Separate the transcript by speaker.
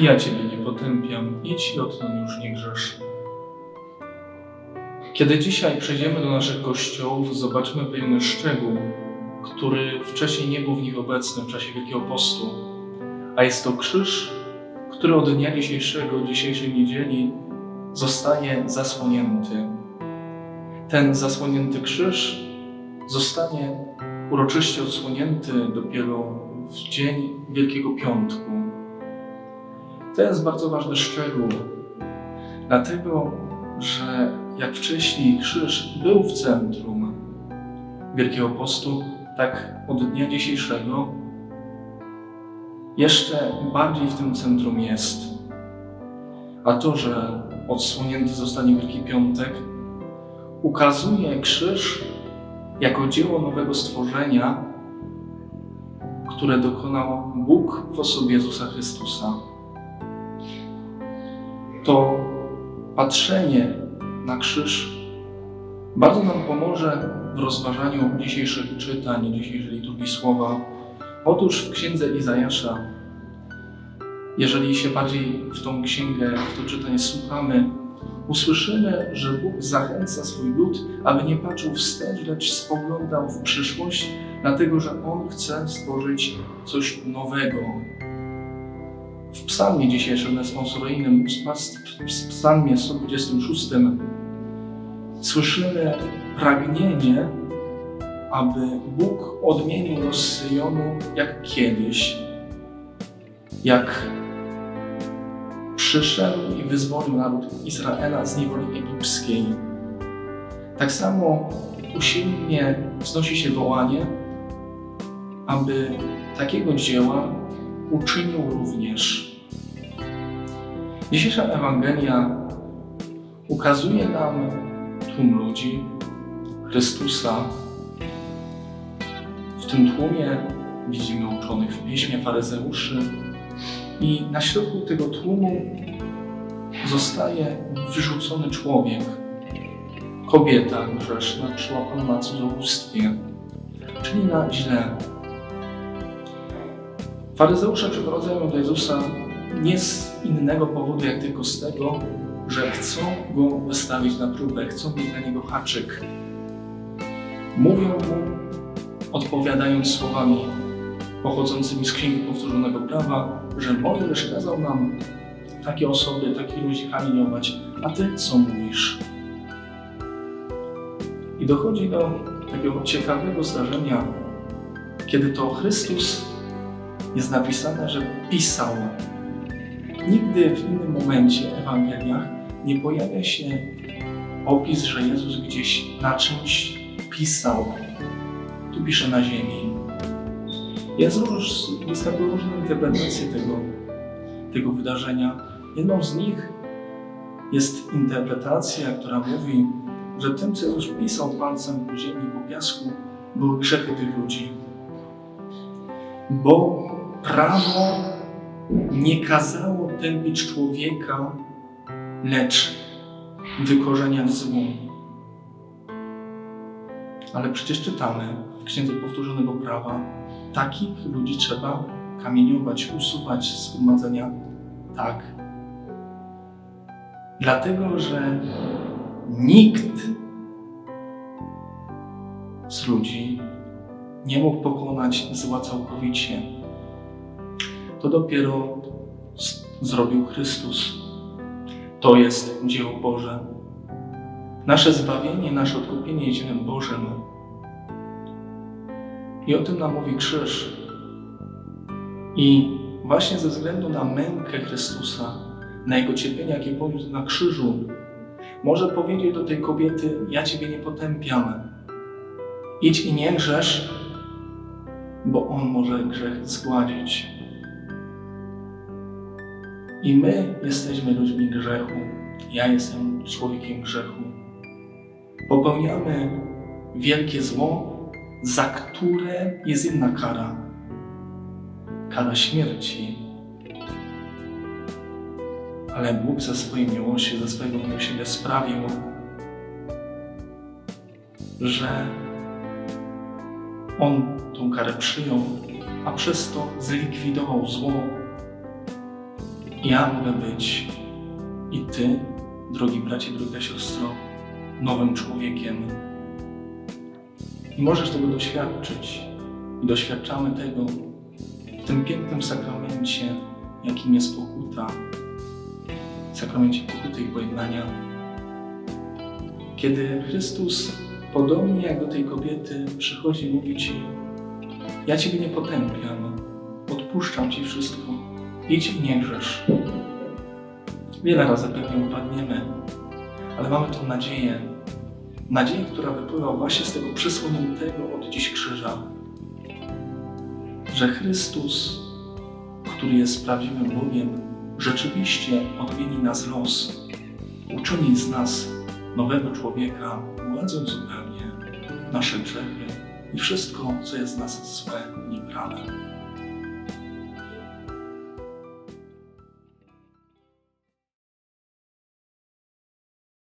Speaker 1: I ja Ciebie nie potępiam, idź i odtąd już nie grzesz. Kiedy dzisiaj przejdziemy do naszych kościołów, zobaczymy pewien szczegół, który wcześniej nie był w nich obecny w czasie Wielkiego Postu, a jest to krzyż, który od dnia dzisiejszego, dzisiejszej niedzieli zostaje zasłonięty. Ten zasłonięty krzyż zostanie uroczyście odsłonięty dopiero w dzień Wielkiego Piątku. To jest bardzo ważny szczegół, dlatego że jak wcześniej krzyż był w centrum Wielkiego Postu, tak od dnia dzisiejszego jeszcze bardziej w tym centrum jest. A to, że odsłonięty zostanie Wielki Piątek, ukazuje krzyż jako dzieło nowego stworzenia, które dokonał Bóg w osobie Jezusa Chrystusa. To patrzenie na krzyż bardzo nam pomoże w rozważaniu dzisiejszych czytań, dzisiejszej liturgii słowa. Otóż w księdze Izajasza, jeżeli się bardziej w tą księgę, w to czytanie słuchamy, usłyszymy, że Bóg zachęca swój lud, aby nie patrzył wstecz, lecz spoglądał w przyszłość, dlatego że On chce stworzyć coś nowego. W psalmie dzisiejszym responsoryjnym, w psalmie 126, słyszymy pragnienie, aby Bóg odmienił los Syjonu jak kiedyś, jak przyszedł i wyzwolił naród Izraela z niewoli egipskiej. Tak samo usilnie wznosi się wołanie, aby takiego dzieła uczynił również. Dzisiejsza Ewangelia ukazuje nam tłum ludzi, Chrystusa. W tym tłumie widzimy uczonych w piśmie, faryzeuszy, i na środku tego tłumu zostaje wyrzucony człowiek, kobieta grzeszna, przyłapana na cudzołóstwie, czyli na źle. Faryzeusze przyprowadzają do Jezusa nie z innego powodu, jak tylko z tego, że chcą Go wystawić na próbę, chcą mieć na Niego haczyk. Mówią Mu, odpowiadając słowami pochodzącymi z Księgi Powtórzonego Prawa, że Mojżesz kazał nam takie osoby, takich ludzi kamieniować, a Ty co mówisz? I dochodzi do takiego ciekawego zdarzenia, kiedy to Chrystus jest napisane, że pisał. Nigdy w innym momencie w Ewangeliach nie pojawia się opis, że Jezus gdzieś na czymś pisał. Tu pisze na ziemi. Jest róż, występują różne interpretacje tego, tego wydarzenia. Jedną z nich jest interpretacja, która mówi, że tym, co Jezus pisał palcem po ziemi, po piasku, były grzechy tych ludzi. Bo prawo nie kazało tępić człowieka, lecz wykorzeniać zło. Ale przecież czytamy w Księdze Powtórzonego Prawa, takich ludzi trzeba kamieniować, usuwać z zgromadzenia. Tak. Dlatego, że nikt z ludzi nie mógł pokonać zła całkowicie. To dopiero zrobił Chrystus. To jest dzieło Boże. Nasze zbawienie, nasze odkupienie jest dziełem Bożym. I o tym nam mówi krzyż. I właśnie ze względu na mękę Chrystusa, na Jego cierpienie, jakie poniósł na krzyżu, może powiedzieć do tej kobiety, ja Ciebie nie potępiam. Idź i nie grzesz, bo On może grzech zgładzić. I my jesteśmy ludźmi grzechu. Ja jestem człowiekiem grzechu. Popełniamy wielkie zło, za które jest inna kara. Kara śmierci. Ale Bóg ze swojej miłości, ze swojego miłosierdzia sprawił, że On tą karę przyjął, a przez to zlikwidował zło Ja mogę być i Ty, drogi bracie, droga siostro, nowym człowiekiem. I możesz tego doświadczyć. I doświadczamy tego w tym pięknym sakramencie, jakim jest pokuta, sakramencie pokuty i pojednania. Kiedy Chrystus, podobnie jak do tej kobiety, przychodzi i mówi Ci, ja Ciebie nie potępiam, odpuszczam Ci wszystko, idź i nie grzesz. Wiele razy pewnie upadniemy, ale mamy tą nadzieję, nadzieję, która wypływa właśnie z tego przysłoniętego od dziś krzyża, że Chrystus, który jest prawdziwym Bogiem, rzeczywiście odmieni nas los, uczyni z nas nowego człowieka, gładząc zupełnie nasze grzechy i wszystko, co jest z nas złe i nieprawe.